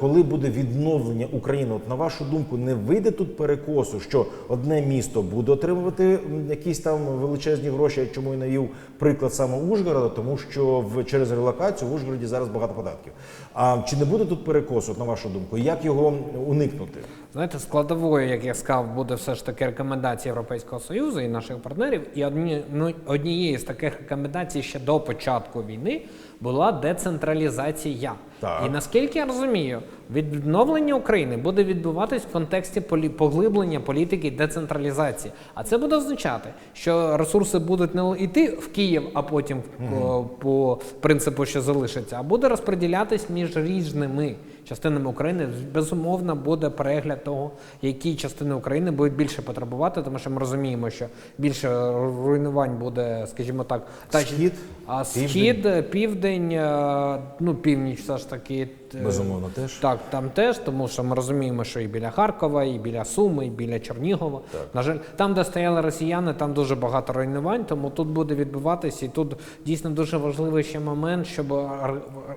Коли буде відновлення України, от на вашу думку, не вийде тут перекосу, що одне місто буде отримувати якісь там величезні гроші, я чому і навів приклад саме Ужгорода, тому що в через релокацію в Ужгороді зараз багато податків. А чи не буде тут перекосу, от на вашу думку? Як його уникнути? Знаєте, складовою, як я сказав, буде все ж таки рекомендації Європейського Союзу і наших партнерів. І одні, ну, однією з таких рекомендацій ще до початку війни була децентралізація. Так. І наскільки я розумію, відновлення України буде відбуватись в контексті полі- поглиблення політики децентралізації. А це буде означати, що ресурси будуть не йти в Київ, а потім по, по принципу, що залишиться, а буде розподілятись між різними частинами України. Безумовно, буде перегляд того, які частини України будуть більше потребувати, тому що ми розуміємо, що більше руйнувань буде, скажімо так, та Схід, а схід, південь, е, ну північ, все ж таки. е, Безумовно, теж. Так, там теж, тому що ми розуміємо, що і біля Харкова, і біля Суми, і біля Чернігова. На жаль, там, де стояли росіяни, там дуже багато руйнувань, тому тут буде відбуватися. І тут дійсно дуже важливий ще момент, щоб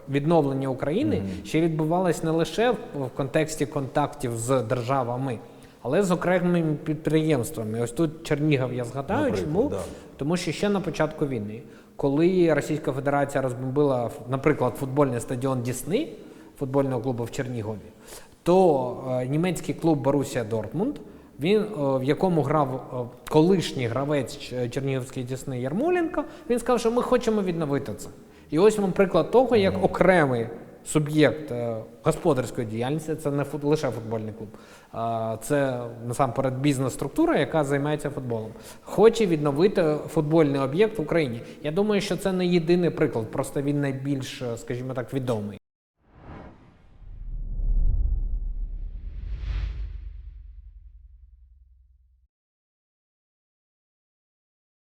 відновлення України ще відбувалось не лише в контексті контактів з державами. Але з окремими підприємствами. Ось тут Чернігів я згадаю, Наприклад, чому? да. Тому що ще на початку війни, коли Російська Федерація розбомбила, наприклад, футбольний стадіон Дісни футбольного клубу в Чернігові, то е, німецький клуб Борусія Дортмунд, він, е, в якому грав е, колишній гравець Чернігівської Дісни Ярмоленко, він сказав, що ми хочемо відновити це. І ось вам приклад того, як окремий суб'єкт е, господарської діяльності, це не лише футбольний клуб, а це насамперед бізнес-структура, яка займається футболом, хоче відновити футбольний об'єкт в Україні. Я думаю, що це не єдиний приклад, просто він найбільш, е, скажімо так, відомий.